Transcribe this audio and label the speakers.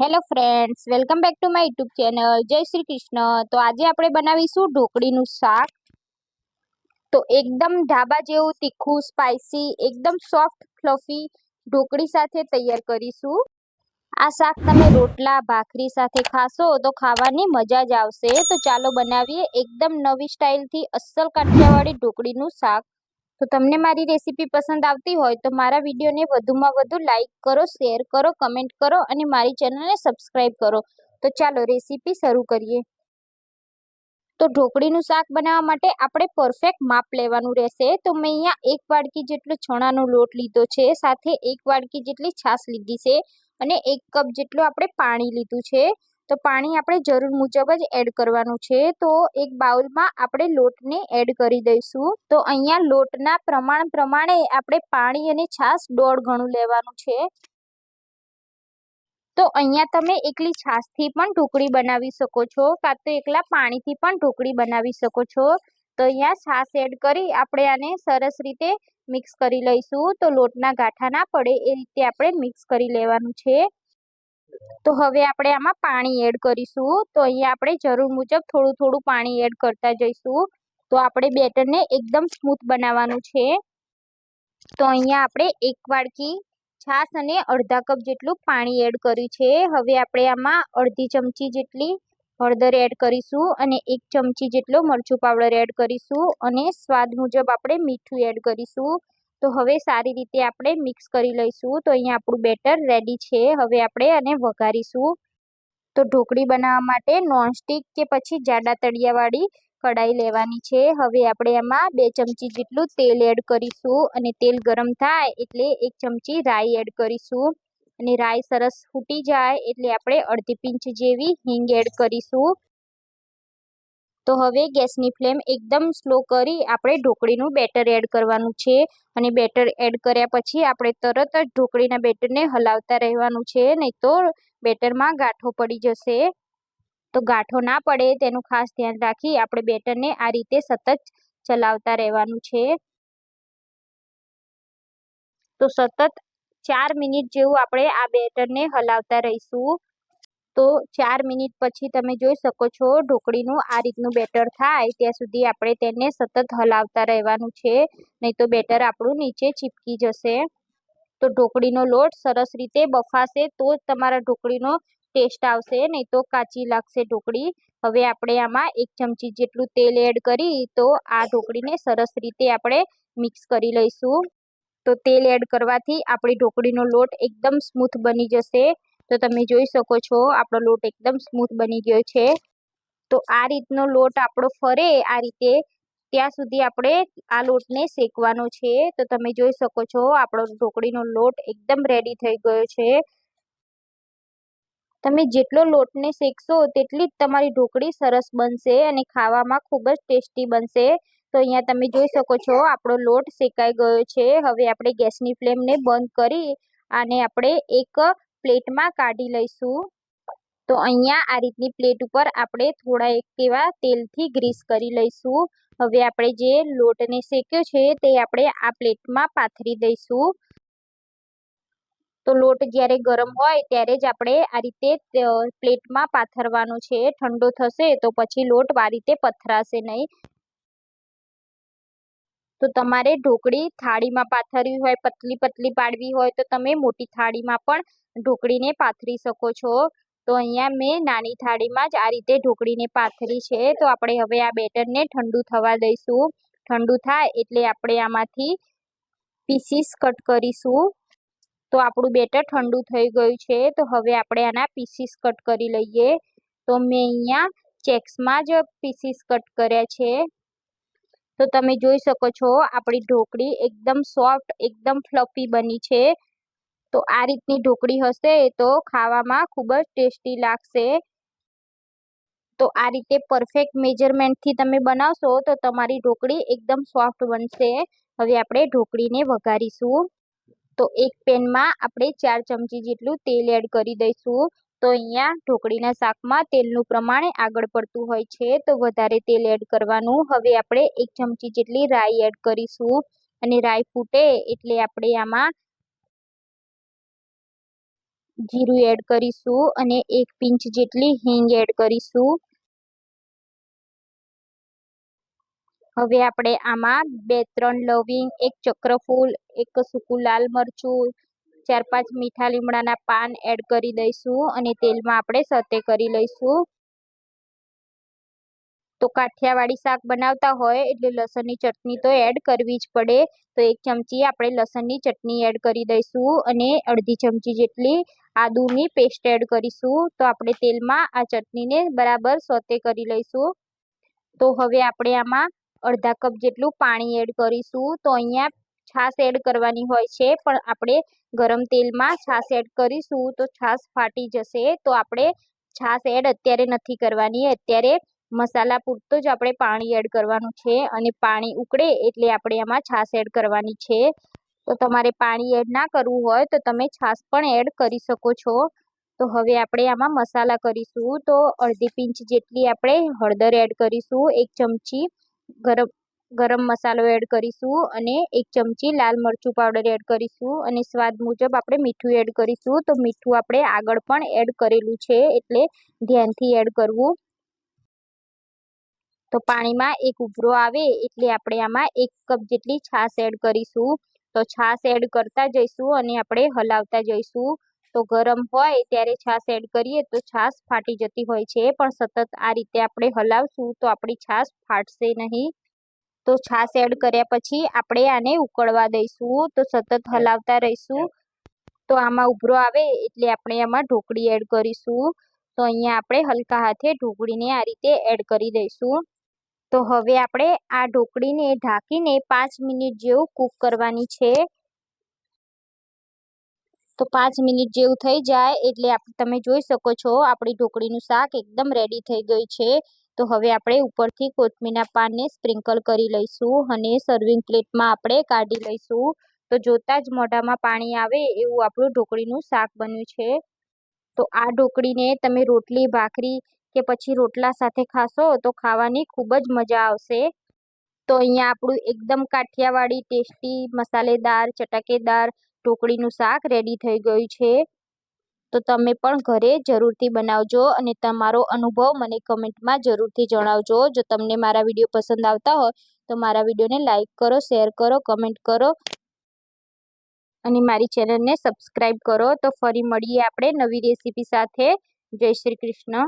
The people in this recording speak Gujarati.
Speaker 1: Hello friends welcome back to my YouTube channel Jai Shri Krishna તો આજે આપણે બનાવીશું ઢોકળીનું શાક. તો એકદમ ઢાબા જેવું, તીખું સ્પાઇસી એકદમ સોફ્ટ ફ્લફી ઢોકળી સાથે તૈયાર કરીશું. આ શાક તમે રોટલા, ભાખરી સાથે ખાશો તો ખાવાની મજા જ આવશે. તો ચાલો બનાવીએ એકદમ નવી સ્ટાઇલથી અસલ કાઠિયાવાડી ઢોકળીનું શાક. તો તમને મારી રેસીપી પસંદ આવતી હોય તો મારા વિડીયોને વધુમાં વધુ લાઇક કરો, શેર કરો, કમેન્ટ કરો અને મારી ચેનલને સબસ્ક્રાઈબ કરો. તો ચાલો રેસીપી શરૂ કરીએ. તો ઢોકળીનું શાક બનાવવા માટે આપણે પરફેક્ટ માપ લેવાનું રહેશે. તો મેં અહીંયા એક વાડકી જેટલો ચણાનો લોટ લીધો છે, સાથે એક વાડકી જેટલી છાશ લીધી છે અને એક કપ જેટલું આપણે પાણી લીધું છે. તો પાણી આપણે જરૂર મુજબ જ એડ કરવાનું છે. તો એક બાઉલમાં આપણે લોટને એડ કરી દઈશું. તો અહીંયા લોટના પ્રમાણ પ્રમાણે આપણે પાણી અને છાશ દોઢ ગણું લેવાનું છે. તો અહીંયા તમે એકલી છાશથી પણ ઢોકળી બનાવી શકો છો, કાં તો એકલા પાણીથી પણ ઢોકળી બનાવી શકો છો. તો અહીંયા છાશ એડ કરી આપણે આને સરસ રીતે મિક્સ કરી લઈશું. તો લોટના ગાંઠા ના પડે એ રીતે આપણે મિક્સ કરી લેવાનું છે. તો હવે આપણે આમાં પાણી એડ કરીશું. તો અહીંયા આપણે જરૂર મુજબ થોડું થોડું પાણી એડ કરતા જઈશું. તો આપણે બેટરને એકદમ સ્મૂથ બનાવવાનું છે. તો અહીંયા આપણે એક વાડકી, છાશ અને અડધા કપ જેટલું પાણી એડ કર્યું છે. હવે આપણે આમાં અડધી ચમચી જેટલી હળદર એડ કરીશું અને એક ચમચી જેટલો મરચું પાવડર એડ કરીશું અને સ્વાદ મુજબ આપણે મીઠું એડ કરીશું. તો હવે સારી રીતે આપણે મિક્સ કરી લઈશું. તો અહીંયા આપણું બેટર રેડી છે. હવે આપણે આને વઘારીશું. તો ઢોકળી બનાવવા માટે નોનસ્ટિક કે પછી જાડા તળિયાવાળી કઢાઈ લેવાની છે. હવે આપણે એમાં બે ચમચી જેટલું તેલ એડ કરીશું. અને તેલ ગરમ થાય એટલે એક ચમચી રાઈ એડ કરીશું. અને રાઈ સરસ ફૂટી જાય એટલે આપણે અડધી પિંચ જેવી હિંગ એડ કરીશું. તો હવે ગેસની ફ્લેમ એકદમ સ્લો કરી આપણે ઢોકળીનું બેટર એડ કરવાનું છે અને બેટર એડ કર્યા પછી આપણે તરત જ ઢોકળીના બેટરને હલાવતા રહેવાનું છે, નહીં તો બેટરમાં ગાંઠો પડી જશે. તો ગાંઠો ના પડે તેનું ખાસ ધ્યાન રાખી આપણે બેટરને આ રીતે સતત ચલાવતા રહેવાનું છે. તો સતત ચાર મિનિટ જેવું આપણે આ બેટરને હલાવતા રહીશું. તો ચાર મિનિટ પછી તમે જોઈ શકો છો ઢોકળીનું આ રીતનું બેટર થાય. ત્યાં સુધી આપણે તેને સતત હલાવતા રહેવાનું છે. નહીં તો બેટર આપણું નીચે ચીપકી જશે. તો ઢોકળીનો લોટ સરસ રીતે બફાશે તો જ તમારા ઢોકળીનો ટેસ્ટ આવશે. નહીં તો કાચી લાગશે ઢોકળી. હવે આપણે આમાં એક ચમચી જેટલું તેલ એડ કરી તો આ ઢોકળીને સરસ રીતે આપણે મિક્સ કરી લઈશું. તો તેલ એડ કરવાથી આપણી ઢોકળીનો લોટ એકદમ સ્મૂથ બની જશે. તો તમે જોઈ શકો છો, આપણો લોટ એકદમ સ્મૂથ બની ગયો છે. તો આ રીતનો લોટ આપણો ફરે આ રીતે, ત્યાં સુધી આપણે આ લોટને શેકવાનો છે. તો તમે જોઈ શકો છો, આપણો ઢોકળીનો લોટ એકદમ રેડી થઈ ગયો છે. તમે જેટલો લોટને શેકશો તેટલી જ તમારી ઢોકળી સરસ બનશે અને ખાવામાં ખૂબ જ ટેસ્ટી બનશે. તો અહીંયા તમે જોઈ શકો છો, આપણો લોટ શેકાઈ ગયો છે. હવે આપણે ગેસની ફ્લેમને બંધ કરી આને આપણે એક પ્લેટમાં કાઢી લઈશું. તો અહીંયા આ રીતની પ્લેટ ઉપર આપણે થોડા એક એવા તેલથી ગ્રીસ કરી લઈશું. હવે આપણે જે લોટને શેક્યો છે તે આપણે આ પ્લેટમાં પાથરી દઈશું. તો લોટ જ્યારે ગરમ હોય ત્યારે જ આપણે આ રીતે પ્લેટમાં પાથરવાનો છે. ઠંડો થશે તો પછી લોટ આ રીતે પથરાશે નહીં. તો તમારે ઢોકળી થાળીમાં પાથરવી હોય, પતલી પતલી પાડવી હોય, તો તમે મોટી થાળીમાં પણ ઢોકળીને પાથરી શકો છો. તો અહીંયા મેં નાની થાળીમાં જ આ રીતે ઢોકળીને પાથરી છે. તો આપણે હવે આ બેટરને ઠંડુ થવા દઈશું. ઠંડુ થાય એટલે આપણે આમાંથી પીસીસ કટ કરીશું. તો આપણું બેટર ઠંડુ થઈ ગયું છે. તો હવે આપણે આના પીસીસ કટ કરી લઈએ. તો મેં અહીંયા ચેક્સમાં જ પીસીસ કટ કર્યા છે. તો તમે જોઈ શકો છો, આપણી ઢોકળી એકદમ સોફ્ટ, એકદમ ફ્લફી બની છે. તો આ રીતની ઢોકળી હશે તો ખાવામાં ખૂબ જ ટેસ્ટી લાગશે. તો આ રીતે પરફેક્ટ મેજરમેન્ટથી તમે બનાવશો તો તમારી ઢોકળી એકદમ સોફ્ટ બનશે. હવે આપણે ઢોકળીને વઘારીશું. તો એક પેનમાં આપણે ચાર ચમચી જેટલું તેલ એડ કરી દઈશું. તો અહીંયા ઢોકળીના શાકમાં તેલનું પ્રમાણ આગળ પડતું હોય છે, તો વધારે તેલ એડ કરવાનું. હવે આપણે એક ચમચી જેટલી રાઈ એડ કરીશું અને રાઈ ફૂટે એટલે આપણે આમાં જીરું એડ કરીશું અને એક પિંચ જેટલી હિંગ એડ કરીશું. હવે આપણે આમાં બે ત્રણ લવિંગ, એક ચક્રફૂલ, એક સૂકું લાલ મરચું ચાર પાંચ મીઠા લીમડાના પાન એડ કરી દઈશું અને તેલમાં આપણે સતે કરી લઈશું. તો કાઠિયાવાડી શાક બનાવતા હોય એટલે લસણની ચટણી તો એડ કરવી જ પડે. તો એક ચમચી આપણે લસણની ચટણી એડ કરી દઈશું અને અડધી ચમચી જેટલી આદુની પેસ્ટ એડ કરીશું. તો આપણે તેલમાં આ ચટણીને બરાબર સોતે કરી લઈશું. તો હવે આપણે આમાં અડધા કપ જેટલું પાણી એડ કરીશું. તો અહીંયા છાશ એડ કરવાની હોય છે, પણ આપણે ગરમ તેલમાં છાશ એડ કરીશું તો છાશ ફાટી જશે, તો આપણે છાશ એડ અત્યારે નથી કરવાની, અત્યારે મસાલા પૂરતો જ આપણે પાણી એડ કરવાનું છે અને પાણી ઉકળે એટલે આપણે આમાં છાશ એડ કરવાની છે. તો તમારે પાણી એડ ના કરવું હોય તો તમે છાશ પણ એડ કરી શકો છો. તો હવે આપણે આમાં મસાલા કરીશું તો અડધી પિંચ જેટલી આપણે હળદર એડ કરીશું, એક ચમચી ગરમ ગરમ મસાલો એડ કરીશું અને એક ચમચી લાલ મરચું પાવડર એડ કરીશું અને સ્વાદ મુજબ આપણે મીઠું એડ કરીશું. તો મીઠું આપણે આગળ પણ એડ કરેલું છે એટલે ધ્યાનથી એડ કરવું. તો પાણીમાં એક ઉભરો આવે એટલે આપણે આમાં એક કપ જેટલી છાશ એડ કરીશું. તો છાશ એડ કરતા જઈશું અને આપણે હલાવતા જઈશું. તો ગરમ હોય ત્યારે છાશ એડ કરીએ તો છાશ ફાટી જતી હોય છે. પણ સતત આ રીતે આપણે હલાવશું તો આપણી છાશ ફાટશે નહીં. તો છાશ એડ કર્યા પછી આપણે આને ઉકળવા દઈશું. તો સતત હલાવતા રહીશું. તો આમાં ઉભરો આવે એટલે આપણે આમાં ઢોકળી એડ કરીશું. તો અહીંયા આપણે હલકા હાથે ઢોકળીને આ રીતે એડ કરી દઈશું. તો હવે આપણે આ ઢોકળીને ઢાંકીને પાંચ મિનિટ જેવું કૂક કરવાની છે. તો પાંચ મિનિટ જેવું થઈ જાય એટલે તમે જોઈ શકો છો આપણી ઢોકળીનું શાક એકદમ રેડી થઈ ગયું છે. તો હવે આપણે ઉપરથી કોથમીરના પાનને સ્પ્રિંકલ કરી લઈશું અને સર્વિંગ પ્લેટમાં આપણે કાઢી લઈશું. તો જોતાં જ મોઢામાં પાણી આવે એવું આપણું ઢોકળીનું શાક બન્યું છે. તો આ ઢોકળીને તમે રોટલી, ભાખરી કે પછી રોટલા સાથે ખાશો તો ખાવાની ખૂબ જ મજા આવશે. તો અહીંયા આપણું એકદમ કાઠિયાવાડી ટેસ્ટી મસાલેદાર, ચટાકેદાર ઢોકળીનું શાક રેડી થઈ ગયું છે. તો તમે પણ ઘરે જરૂરથી બનાવજો અને તમારો અનુભવ મને કમેન્ટમાં જરૂરથી જણાવજો. જો તમને મારા વીડિયો પસંદ આવતા હોય તો મારા વિડીયોને લાઇક કરો, શેર કરો, કમેન્ટ કરો અને મારી ચેનલને સબસ્ક્રાઈબ કરો. તો ફરી મળીએ આપણે નવી રેસીપી સાથે. જય શ્રી કૃષ્ણ.